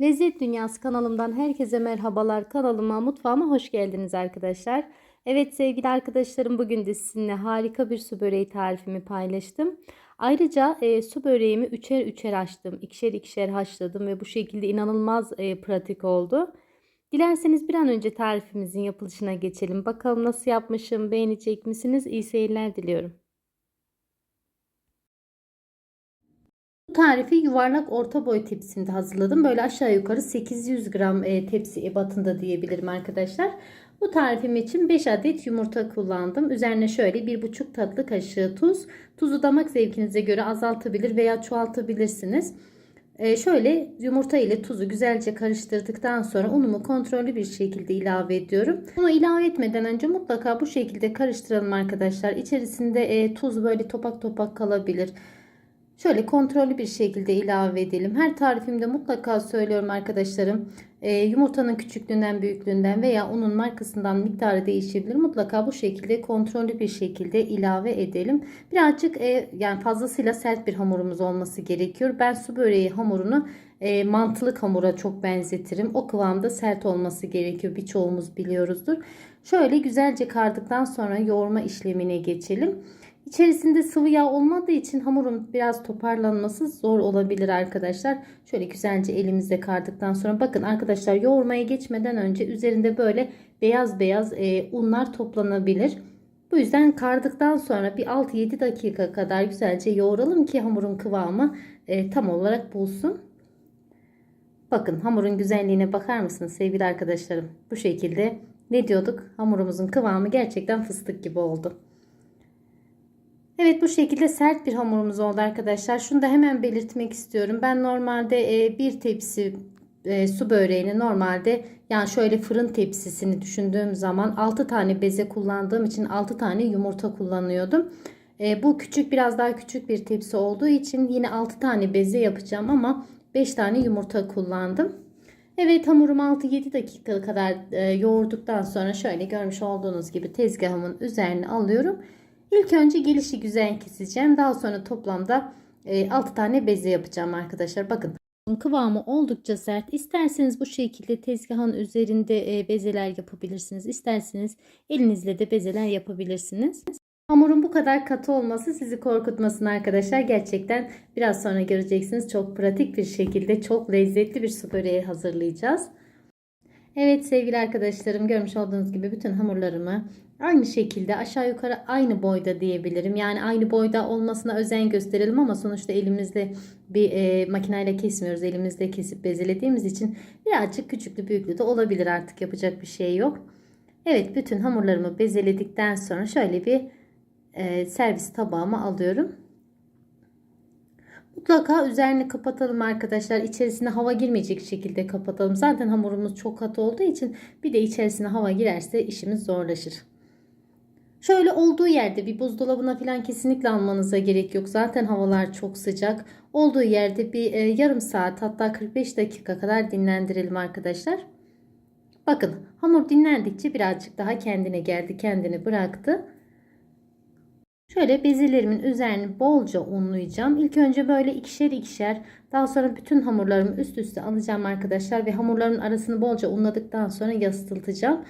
Lezzet Dünyası kanalımdan herkese merhabalar. Kanalıma, mutfağıma hoş geldiniz arkadaşlar. Evet sevgili arkadaşlarım bugün de sizinle harika bir su böreği tarifimi paylaştım. Ayrıca e, su böreğimi üçer üçer açtım. ikişer ikişer haşladım ve bu şekilde inanılmaz e, pratik oldu. Dilerseniz bir an önce tarifimizin yapılışına geçelim. Bakalım nasıl yapmışım, beğenecek misiniz? İyi seyirler diliyorum. Tarifi yuvarlak orta boy tepsinde hazırladım. Böyle aşağı yukarı 800 gram e, tepsi ebatında diyebilirim arkadaşlar. Bu tarifim için 5 adet yumurta kullandım. Üzerine şöyle 1,5 tatlı kaşığı tuz. Tuzu damak zevkinize göre azaltabilir veya çoğaltabilirsiniz. E, şöyle yumurta ile tuzu güzelce karıştırdıktan sonra unumu kontrollü bir şekilde ilave ediyorum. Bunu ilave etmeden önce mutlaka bu şekilde karıştıralım arkadaşlar. İçerisinde e, tuz böyle topak topak kalabilir. Şöyle kontrollü bir şekilde ilave edelim. Her tarifimde mutlaka söylüyorum arkadaşlarım. E, yumurtanın küçüklüğünden, büyüklüğünden veya unun markasından miktarı değişebilir. Mutlaka bu şekilde kontrollü bir şekilde ilave edelim. Birazcık e, yani fazlasıyla sert bir hamurumuz olması gerekiyor. Ben su böreği hamurunu e, mantılık hamura çok benzetirim. O kıvamda sert olması gerekiyor. Birçoğumuz biliyoruzdur. Şöyle güzelce kardıktan sonra yoğurma işlemine geçelim. İçerisinde sıvı yağ olmadığı için hamurun biraz toparlanması zor olabilir arkadaşlar. Şöyle güzelce elimizde kardıktan sonra bakın arkadaşlar yoğurmaya geçmeden önce üzerinde böyle beyaz beyaz e, unlar toplanabilir. Bu yüzden kardıktan sonra bir 6-7 dakika kadar güzelce yoğuralım ki hamurun kıvamı e, tam olarak bulsun. Bakın hamurun güzelliğine bakar mısınız sevgili arkadaşlarım? Bu şekilde ne diyorduk? Hamurumuzun kıvamı gerçekten fıstık gibi oldu. Evet bu şekilde sert bir hamurumuz oldu arkadaşlar. Şunu da hemen belirtmek istiyorum. Ben normalde e, bir tepsi e, su böreğini normalde yani şöyle fırın tepsisini düşündüğüm zaman 6 tane beze kullandığım için 6 tane yumurta kullanıyordum. E, bu küçük biraz daha küçük bir tepsi olduğu için yine 6 tane beze yapacağım ama 5 tane yumurta kullandım. Evet hamurumu 6-7 dakika kadar yoğurduktan sonra şöyle görmüş olduğunuz gibi tezgahımın üzerine alıyorum. İlk önce gelişi güzel keseceğim. Daha sonra toplamda 6 e, tane beze yapacağım arkadaşlar. Bakın kıvamı oldukça sert. İsterseniz bu şekilde tezgahın üzerinde e, bezeler yapabilirsiniz. İsterseniz elinizle de bezeler yapabilirsiniz. Hamurun bu kadar katı olması sizi korkutmasın arkadaşlar. Gerçekten biraz sonra göreceksiniz. Çok pratik bir şekilde çok lezzetli bir su böreği hazırlayacağız. Evet sevgili arkadaşlarım görmüş olduğunuz gibi bütün hamurlarımı aynı şekilde aşağı yukarı aynı boyda diyebilirim. Yani aynı boyda olmasına özen gösterelim ama sonuçta elimizde bir e, makineyle kesmiyoruz. Elimizde kesip bezelediğimiz için birazcık küçüklü büyüklü de olabilir artık yapacak bir şey yok. Evet bütün hamurlarımı bezeledikten sonra şöyle bir e, servis tabağıma alıyorum. Mutlaka üzerini kapatalım arkadaşlar. İçerisine hava girmeyecek şekilde kapatalım. Zaten hamurumuz çok katı olduğu için bir de içerisine hava girerse işimiz zorlaşır. Şöyle olduğu yerde bir buzdolabına falan kesinlikle almanıza gerek yok. Zaten havalar çok sıcak. Olduğu yerde bir e, yarım saat hatta 45 dakika kadar dinlendirelim arkadaşlar. Bakın hamur dinlendikçe birazcık daha kendine geldi, kendini bıraktı. Şöyle bezelerimin üzerini bolca unlayacağım. İlk önce böyle ikişer ikişer daha sonra bütün hamurlarımı üst üste alacağım arkadaşlar ve hamurların arasını bolca unladıktan sonra yasıltacağım.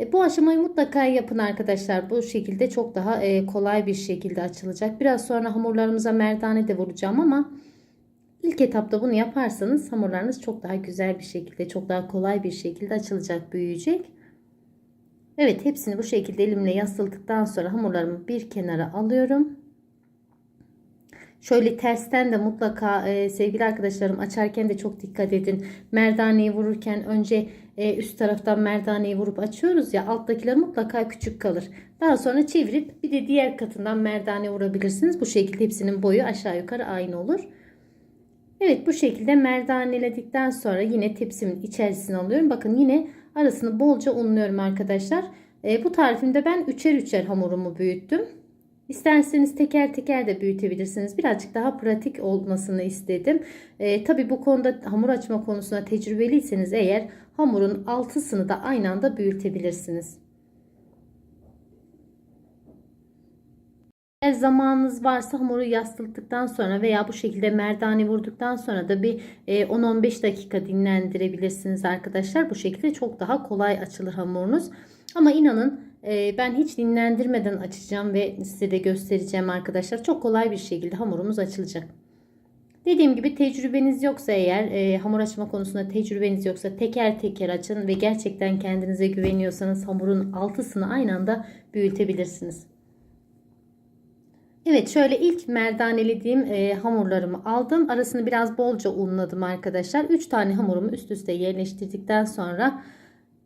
E, bu aşamayı mutlaka yapın arkadaşlar. Bu şekilde çok daha e, kolay bir şekilde açılacak. Biraz sonra hamurlarımıza merdane de vuracağım ama ilk etapta bunu yaparsanız hamurlarınız çok daha güzel bir şekilde, çok daha kolay bir şekilde açılacak, büyüyecek. Evet hepsini bu şekilde elimle yasıldıktan sonra hamurlarımı bir kenara alıyorum. Şöyle tersten de mutlaka e, sevgili arkadaşlarım açarken de çok dikkat edin. Merdaneyi vururken önce e, üst taraftan merdaneyi vurup açıyoruz ya alttakiler mutlaka küçük kalır. Daha sonra çevirip bir de diğer katından merdane vurabilirsiniz. Bu şekilde hepsinin boyu aşağı yukarı aynı olur. Evet bu şekilde merdaneledikten sonra yine tepsimin içerisine alıyorum. Bakın yine arasını bolca unluyorum arkadaşlar. E, bu tarifimde ben üçer üçer hamurumu büyüttüm. İsterseniz teker teker de büyütebilirsiniz. Birazcık daha pratik olmasını istedim. E, Tabi bu konuda hamur açma konusunda tecrübeliyseniz eğer hamurun altısını da aynı anda büyütebilirsiniz. Eğer zamanınız varsa hamuru yastıktan sonra veya bu şekilde merdane vurduktan sonra da bir e, 10-15 dakika dinlendirebilirsiniz arkadaşlar. Bu şekilde çok daha kolay açılır hamurunuz. Ama inanın e, ben hiç dinlendirmeden açacağım ve size de göstereceğim arkadaşlar. Çok kolay bir şekilde hamurumuz açılacak. Dediğim gibi tecrübeniz yoksa eğer e, hamur açma konusunda tecrübeniz yoksa teker teker açın ve gerçekten kendinize güveniyorsanız hamurun altısını aynı anda büyütebilirsiniz. Evet şöyle ilk merdanelediğim e, hamurlarımı aldım. Arasını biraz bolca unladım arkadaşlar. 3 tane hamurumu üst üste yerleştirdikten sonra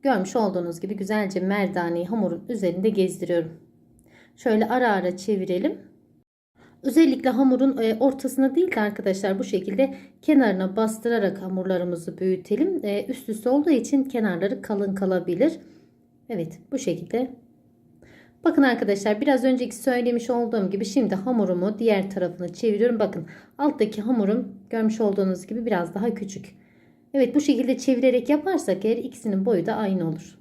görmüş olduğunuz gibi güzelce merdaneyi hamurun üzerinde gezdiriyorum. Şöyle ara ara çevirelim. Özellikle hamurun e, ortasına değil de arkadaşlar bu şekilde kenarına bastırarak hamurlarımızı büyütelim. E, üst üste olduğu için kenarları kalın kalabilir. Evet bu şekilde. Bakın arkadaşlar biraz önceki söylemiş olduğum gibi şimdi hamurumu diğer tarafını çeviriyorum. Bakın alttaki hamurum görmüş olduğunuz gibi biraz daha küçük. Evet bu şekilde çevirerek yaparsak eğer ikisinin boyu da aynı olur.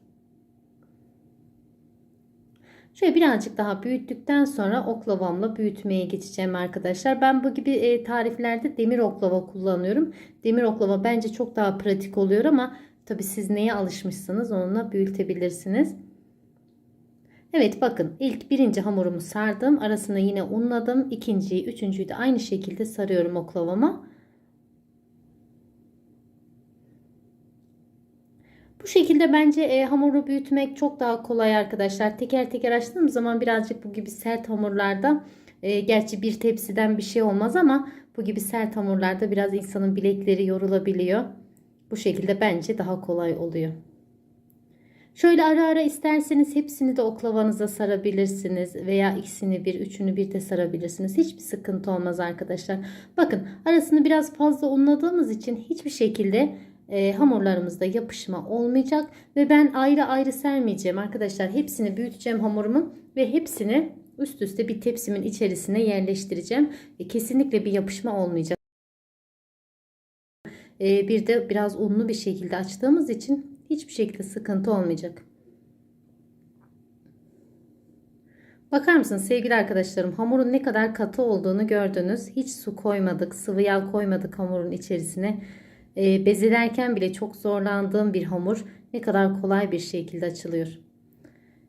Şöyle birazcık daha büyüttükten sonra oklavamla büyütmeye geçeceğim arkadaşlar. Ben bu gibi e, tariflerde demir oklava kullanıyorum. Demir oklava bence çok daha pratik oluyor ama tabi siz neye alışmışsınız onunla büyütebilirsiniz. Evet bakın ilk birinci hamurumu sardım. Arasına yine unladım. İkinciyi, üçüncüyü de aynı şekilde sarıyorum oklavama. Bu şekilde bence e, hamuru büyütmek çok daha kolay arkadaşlar. Teker teker açtığım zaman birazcık bu gibi sert hamurlarda e, gerçi bir tepsiden bir şey olmaz ama bu gibi sert hamurlarda biraz insanın bilekleri yorulabiliyor. Bu şekilde bence daha kolay oluyor. Şöyle ara ara isterseniz hepsini de oklavanıza sarabilirsiniz veya ikisini bir, üçünü bir de sarabilirsiniz. Hiçbir sıkıntı olmaz arkadaşlar. Bakın arasını biraz fazla unladığımız için hiçbir şekilde e, hamurlarımızda yapışma olmayacak ve ben ayrı ayrı sermeyeceğim arkadaşlar. Hepsini büyüteceğim hamurumun ve hepsini üst üste bir tepsimin içerisine yerleştireceğim. E, kesinlikle bir yapışma olmayacak. E, bir de biraz unlu bir şekilde açtığımız için hiçbir şekilde sıkıntı olmayacak. Bakar mısınız sevgili arkadaşlarım hamurun ne kadar katı olduğunu gördünüz. Hiç su koymadık, sıvı yağ koymadık hamurun içerisine e, bezelerken bile çok zorlandığım bir hamur ne kadar kolay bir şekilde açılıyor.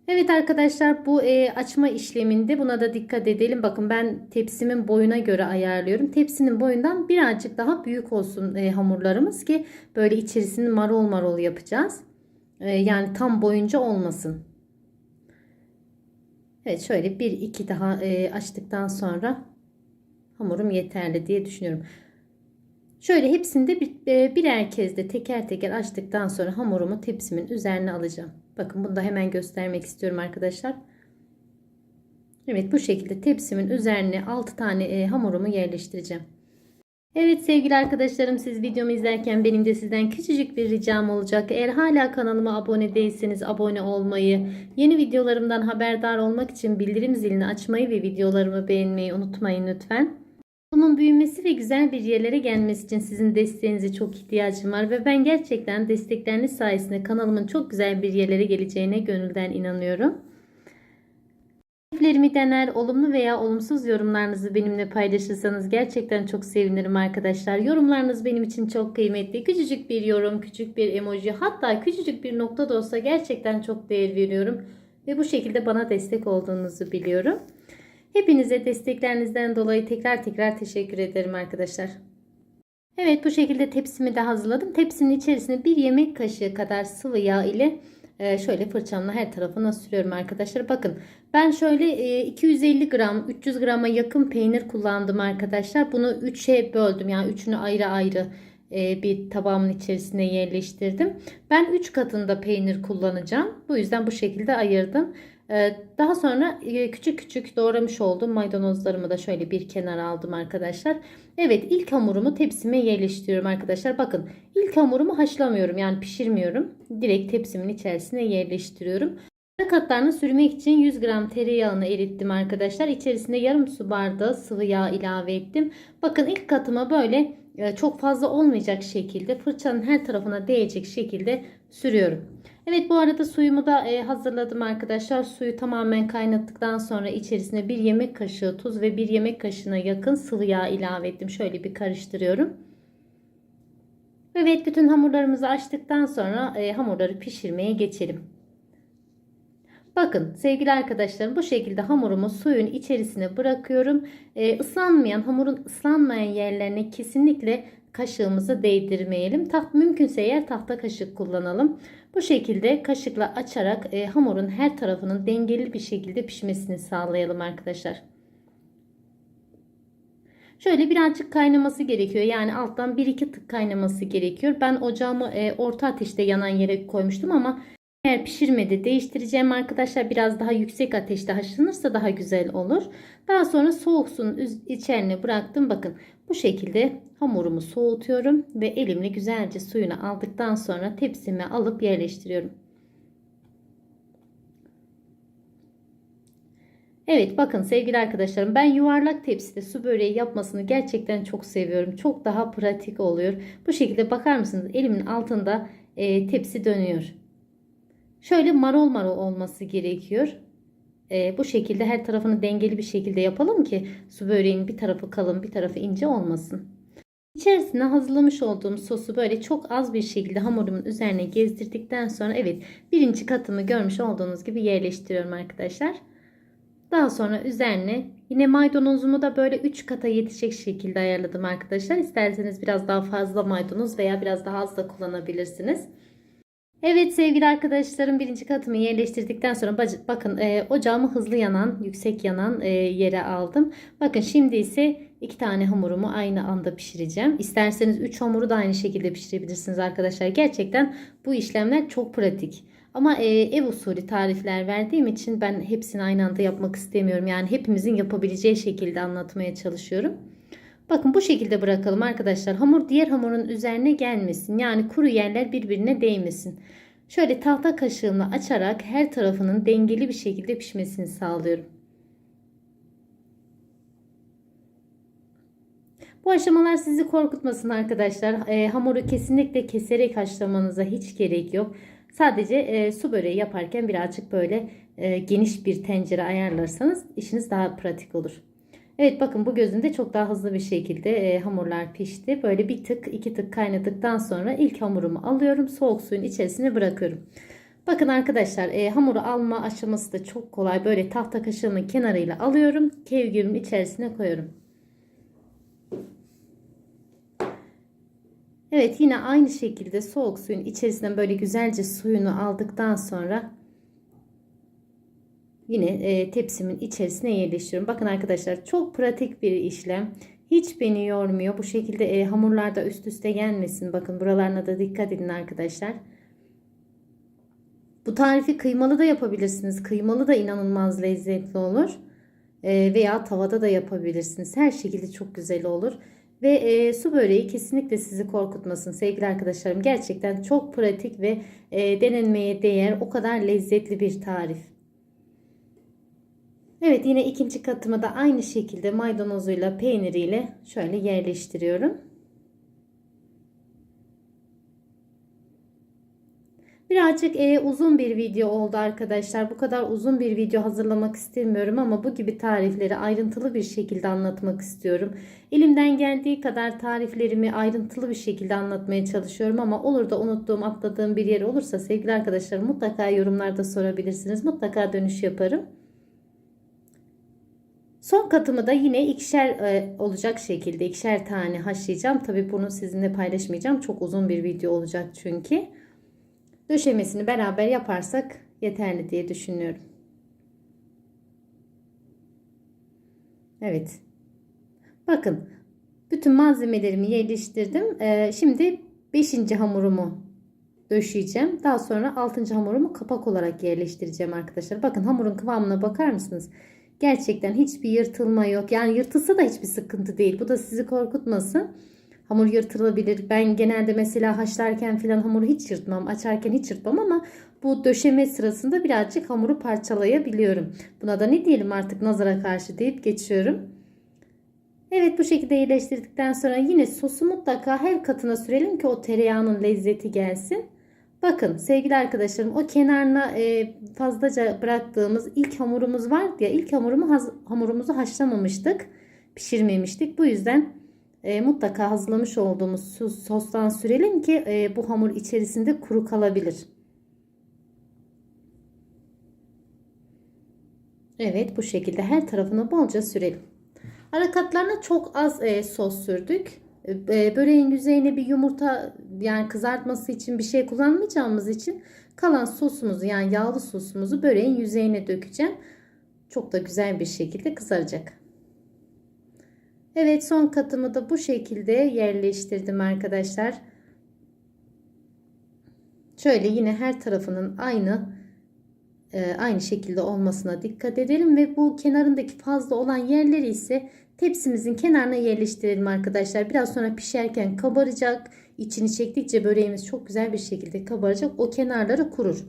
Evet arkadaşlar bu e, açma işleminde buna da dikkat edelim. Bakın ben tepsimin boyuna göre ayarlıyorum. Tepsinin boyundan birazcık daha büyük olsun e, hamurlarımız ki böyle içerisini marol marol yapacağız. E, yani tam boyunca olmasın. Evet şöyle bir iki daha e, açtıktan sonra hamurum yeterli diye düşünüyorum. Şöyle hepsini de e, birer kez de teker teker açtıktan sonra hamurumu tepsimin üzerine alacağım. Bakın bunu da hemen göstermek istiyorum arkadaşlar. Evet bu şekilde tepsimin üzerine 6 tane e, hamurumu yerleştireceğim. Evet sevgili arkadaşlarım siz videomu izlerken benim de sizden küçücük bir ricam olacak. Eğer hala kanalıma abone değilseniz abone olmayı, yeni videolarımdan haberdar olmak için bildirim zilini açmayı ve videolarımı beğenmeyi unutmayın lütfen. Bunun büyümesi ve güzel bir yerlere gelmesi için sizin desteğinize çok ihtiyacım var ve ben gerçekten destekleriniz sayesinde kanalımın çok güzel bir yerlere geleceğine gönülden inanıyorum. Tariflerimi dener, olumlu veya olumsuz yorumlarınızı benimle paylaşırsanız gerçekten çok sevinirim arkadaşlar. Yorumlarınız benim için çok kıymetli. Küçücük bir yorum, küçük bir emoji, hatta küçücük bir nokta da olsa gerçekten çok değer veriyorum. Ve bu şekilde bana destek olduğunuzu biliyorum. Hepinize desteklerinizden dolayı tekrar tekrar teşekkür ederim arkadaşlar. Evet bu şekilde tepsimi de hazırladım. Tepsinin içerisine bir yemek kaşığı kadar sıvı yağ ile e, şöyle fırçamla her tarafına sürüyorum arkadaşlar. Bakın ben şöyle 250 e, gram 300 grama yakın peynir kullandım arkadaşlar. Bunu 3'e böldüm yani üçünü ayrı ayrı e, bir tabağımın içerisine yerleştirdim. Ben 3 katında peynir kullanacağım. Bu yüzden bu şekilde ayırdım. Ee, daha sonra e, küçük küçük doğramış olduğum maydanozlarımı da şöyle bir kenara aldım arkadaşlar. Evet ilk hamurumu tepsime yerleştiriyorum arkadaşlar. Bakın ilk hamurumu haşlamıyorum yani pişirmiyorum. Direkt tepsimin içerisine yerleştiriyorum. Katlarını sürmek için 100 gram tereyağını erittim arkadaşlar. İçerisine yarım su bardağı sıvı yağ ilave ettim. Bakın ilk katıma böyle çok fazla olmayacak şekilde fırçanın her tarafına değecek şekilde sürüyorum. Evet bu arada suyumu da e, hazırladım arkadaşlar. Suyu tamamen kaynattıktan sonra içerisine bir yemek kaşığı tuz ve bir yemek kaşığına yakın sıvı yağ ilave ettim. Şöyle bir karıştırıyorum. Evet bütün hamurlarımızı açtıktan sonra e, hamurları pişirmeye geçelim. Bakın sevgili arkadaşlarım bu şekilde hamurumu suyun içerisine bırakıyorum. E, ıslanmayan hamurun ıslanmayan yerlerine kesinlikle kaşığımızı değdirmeyelim. Taht mümkünse eğer tahta kaşık kullanalım. Bu şekilde kaşıkla açarak e, hamurun her tarafının dengeli bir şekilde pişmesini sağlayalım arkadaşlar. Şöyle birazcık kaynaması gerekiyor. Yani alttan 1-2 tık kaynaması gerekiyor. Ben ocağımı e, orta ateşte yanan yere koymuştum ama eğer pişirmedi değiştireceğim arkadaşlar. Biraz daha yüksek ateşte haşlanırsa daha güzel olur. Daha sonra soğuk suyun içerisine bıraktım. Bakın bu şekilde hamurumu soğutuyorum ve elimle güzelce suyunu aldıktan sonra tepsime alıp yerleştiriyorum. Evet bakın sevgili arkadaşlarım ben yuvarlak tepside su böreği yapmasını gerçekten çok seviyorum. Çok daha pratik oluyor. Bu şekilde bakar mısınız elimin altında e, tepsi dönüyor. Şöyle marol marol olması gerekiyor. E, bu şekilde her tarafını dengeli bir şekilde yapalım ki su böreğinin bir tarafı kalın bir tarafı ince olmasın. İçerisine hazırlamış olduğum sosu böyle çok az bir şekilde hamurumun üzerine gezdirdikten sonra evet birinci katımı görmüş olduğunuz gibi yerleştiriyorum arkadaşlar. Daha sonra üzerine yine maydanozumu da böyle 3 kata yetecek şekilde ayarladım arkadaşlar. İsterseniz biraz daha fazla maydanoz veya biraz daha az da kullanabilirsiniz. Evet sevgili arkadaşlarım birinci katımı yerleştirdikten sonra bakın e, ocağımı hızlı yanan yüksek yanan e, yere aldım. Bakın şimdi ise iki tane hamurumu aynı anda pişireceğim. İsterseniz 3 hamuru da aynı şekilde pişirebilirsiniz arkadaşlar. Gerçekten bu işlemler çok pratik. Ama e, ev usulü tarifler verdiğim için ben hepsini aynı anda yapmak istemiyorum. Yani hepimizin yapabileceği şekilde anlatmaya çalışıyorum. Bakın bu şekilde bırakalım arkadaşlar. Hamur diğer hamurun üzerine gelmesin. Yani kuru yerler birbirine değmesin. Şöyle tahta kaşığımla açarak her tarafının dengeli bir şekilde pişmesini sağlıyorum. Bu aşamalar sizi korkutmasın arkadaşlar. E, hamuru kesinlikle keserek haşlamanıza hiç gerek yok. Sadece e, su böreği yaparken birazcık böyle e, geniş bir tencere ayarlarsanız işiniz daha pratik olur. Evet bakın bu gözünde çok daha hızlı bir şekilde e, hamurlar pişti. Böyle bir tık iki tık kaynadıktan sonra ilk hamurumu alıyorum. Soğuk suyun içerisine bırakıyorum. Bakın arkadaşlar e, hamuru alma aşaması da çok kolay. Böyle tahta kaşığımın kenarıyla alıyorum. Kevgirimin içerisine koyuyorum. Evet yine aynı şekilde soğuk suyun içerisinden böyle güzelce suyunu aldıktan sonra yine e, tepsimin içerisine yerleştiriyorum. Bakın arkadaşlar çok pratik bir işlem. Hiç beni yormuyor. Bu şekilde e, hamurlarda üst üste gelmesin. Bakın buralarına da dikkat edin arkadaşlar. Bu tarifi kıymalı da yapabilirsiniz. Kıymalı da inanılmaz lezzetli olur. E, veya tavada da yapabilirsiniz. Her şekilde çok güzel olur. Ve e, su böreği kesinlikle sizi korkutmasın sevgili arkadaşlarım. Gerçekten çok pratik ve e, denenmeye değer o kadar lezzetli bir tarif. Evet yine ikinci katımı da aynı şekilde maydanozuyla peyniriyle şöyle yerleştiriyorum. Birazcık e, uzun bir video oldu arkadaşlar. Bu kadar uzun bir video hazırlamak istemiyorum ama bu gibi tarifleri ayrıntılı bir şekilde anlatmak istiyorum. Elimden geldiği kadar tariflerimi ayrıntılı bir şekilde anlatmaya çalışıyorum ama olur da unuttuğum, atladığım bir yer olursa sevgili arkadaşlarım mutlaka yorumlarda sorabilirsiniz. Mutlaka dönüş yaparım. Son katımı da yine ikişer e, olacak şekilde ikişer tane haşlayacağım. Tabi bunu sizinle paylaşmayacağım. Çok uzun bir video olacak çünkü. Döşemesini beraber yaparsak yeterli diye düşünüyorum. Evet. Bakın bütün malzemelerimi yerleştirdim. Ee, şimdi 5. hamurumu döşeyeceğim. Daha sonra 6. hamurumu kapak olarak yerleştireceğim arkadaşlar. Bakın hamurun kıvamına bakar mısınız? Gerçekten hiçbir yırtılma yok. Yani yırtılsa da hiçbir sıkıntı değil. Bu da sizi korkutmasın. Hamur yırtılabilir. Ben genelde mesela haşlarken filan hamuru hiç yırtmam. Açarken hiç yırtmam ama bu döşeme sırasında birazcık hamuru parçalayabiliyorum. Buna da ne diyelim artık nazara karşı deyip geçiyorum. Evet bu şekilde iyileştirdikten sonra yine sosu mutlaka her katına sürelim ki o tereyağının lezzeti gelsin. Bakın sevgili arkadaşlarım o kenarına e, fazlaca bıraktığımız ilk hamurumuz vardı ya ilk hamurumu hamurumuzu haşlamamıştık pişirmemiştik bu yüzden e, mutlaka hazırlamış olduğumuz sostan sürelim ki e, bu hamur içerisinde kuru kalabilir. Evet bu şekilde her tarafına bolca sürelim. Ara katlarına çok az e, sos sürdük. Böreğin yüzeyine bir yumurta yani kızartması için bir şey kullanmayacağımız için kalan sosumuzu yani yağlı sosumuzu böreğin yüzeyine dökeceğim. Çok da güzel bir şekilde kızaracak. Evet son katımı da bu şekilde yerleştirdim arkadaşlar. Şöyle yine her tarafının aynı aynı şekilde olmasına dikkat edelim ve bu kenarındaki fazla olan yerleri ise tepsimizin kenarına yerleştirelim arkadaşlar. Biraz sonra pişerken kabaracak. İçini çektikçe böreğimiz çok güzel bir şekilde kabaracak. O kenarları kurur.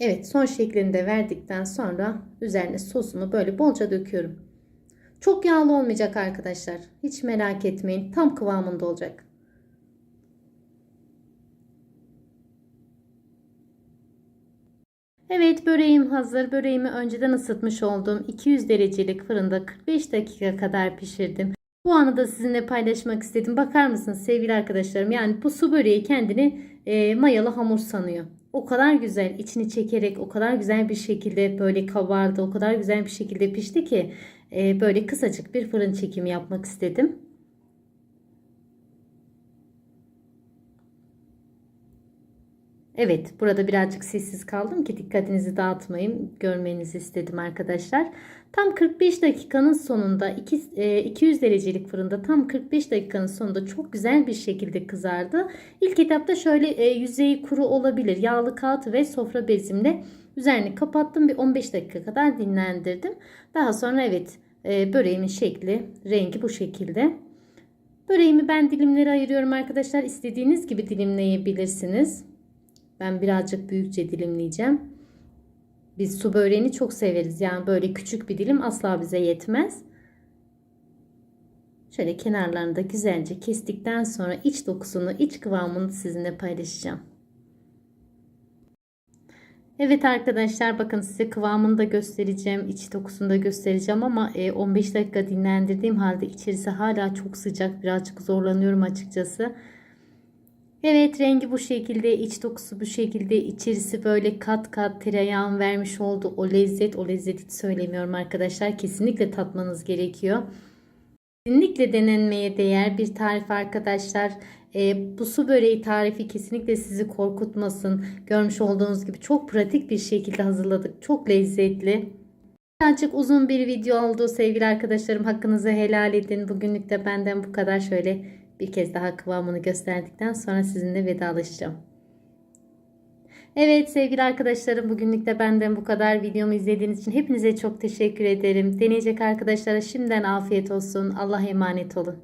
Evet son şeklini de verdikten sonra üzerine sosumu böyle bolca döküyorum. Çok yağlı olmayacak arkadaşlar. Hiç merak etmeyin. Tam kıvamında olacak. Evet böreğim hazır. Böreğimi önceden ısıtmış olduğum 200 derecelik fırında 45 dakika kadar pişirdim. Bu anı da sizinle paylaşmak istedim. Bakar mısınız sevgili arkadaşlarım? Yani bu su böreği kendini e, mayalı hamur sanıyor. O kadar güzel içini çekerek o kadar güzel bir şekilde böyle kabardı. O kadar güzel bir şekilde pişti ki e, böyle kısacık bir fırın çekimi yapmak istedim. Evet burada birazcık sessiz kaldım ki dikkatinizi dağıtmayayım görmenizi istedim arkadaşlar. Tam 45 dakikanın sonunda 200 e, derecelik fırında tam 45 dakikanın sonunda çok güzel bir şekilde kızardı. İlk etapta şöyle e, yüzeyi kuru olabilir. Yağlı kağıt ve sofra bezimle üzerini kapattım. Bir 15 dakika kadar dinlendirdim. Daha sonra evet e, böreğimin şekli rengi bu şekilde. Böreğimi ben dilimlere ayırıyorum arkadaşlar. İstediğiniz gibi dilimleyebilirsiniz. Ben birazcık büyükçe dilimleyeceğim. Biz su böreğini çok severiz. Yani böyle küçük bir dilim asla bize yetmez. Şöyle kenarlarını da güzelce kestikten sonra iç dokusunu, iç kıvamını sizinle paylaşacağım. Evet arkadaşlar bakın size kıvamını da göstereceğim. iç dokusunu da göstereceğim ama 15 e, dakika dinlendirdiğim halde içerisi hala çok sıcak. Birazcık zorlanıyorum açıkçası. Evet rengi bu şekilde iç dokusu bu şekilde içerisi böyle kat kat tereyağın vermiş olduğu o lezzet o lezzet hiç söylemiyorum arkadaşlar kesinlikle tatmanız gerekiyor. Kesinlikle denenmeye değer bir tarif arkadaşlar. E, bu su böreği tarifi kesinlikle sizi korkutmasın. Görmüş olduğunuz gibi çok pratik bir şekilde hazırladık. Çok lezzetli. Birazcık uzun bir video oldu sevgili arkadaşlarım. Hakkınızı helal edin. Bugünlük de benden bu kadar şöyle bir kez daha kıvamını gösterdikten sonra sizinle vedalaşacağım. Evet sevgili arkadaşlarım bugünlük de benden bu kadar. Videomu izlediğiniz için hepinize çok teşekkür ederim. Deneyecek arkadaşlara şimdiden afiyet olsun. Allah'a emanet olun.